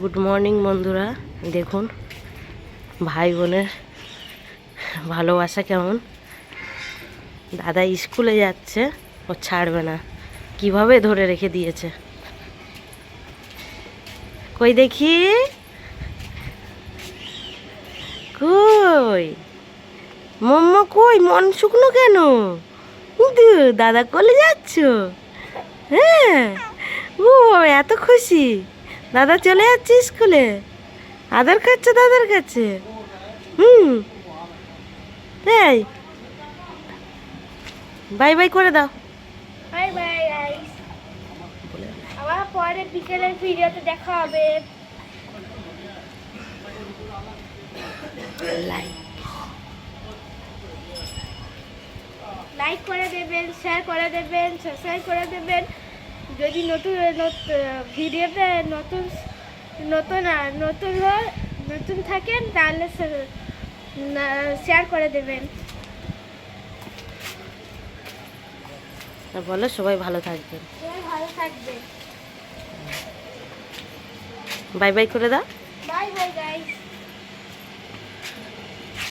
Good morning বন্ধুরা। দেখুন, ভাই বোনের ভালোবাসা কেমন? দাদা স্কুলে যাচ্ছে, ও ছাড়বে না। কীভাবে ধরে রেখে দিয়েছে? কই দেখি? কই? মম্মা কই? মন শুকনো কেন? দাদা কলে যাচ্ছ? হ্যাঁ? ও, এত খুশি। দাদা চলে যাচ্ছে স্কুলে। আদর খাচ্ছে দাদার কাছে। হুম। এই। বাই বাই করে দাও। বাই বাই আবার পরে বিকেলের ভিডিওতে দেখা হবে। লাইক লাইক করে দেবেন শেয়ার করে দেবেন সাবস্ক্রাইব করে দেবেন। যদি নতুন নত- ভিডিওতে নতুন নতুন নতুন হয় নতুন থাকেন তাহলে শেয়ার করে দেবেন। বলো সবাই ভালো থাকবেন। ভালো থাকবেন। বাই বাই করে দাও। Bye bye guys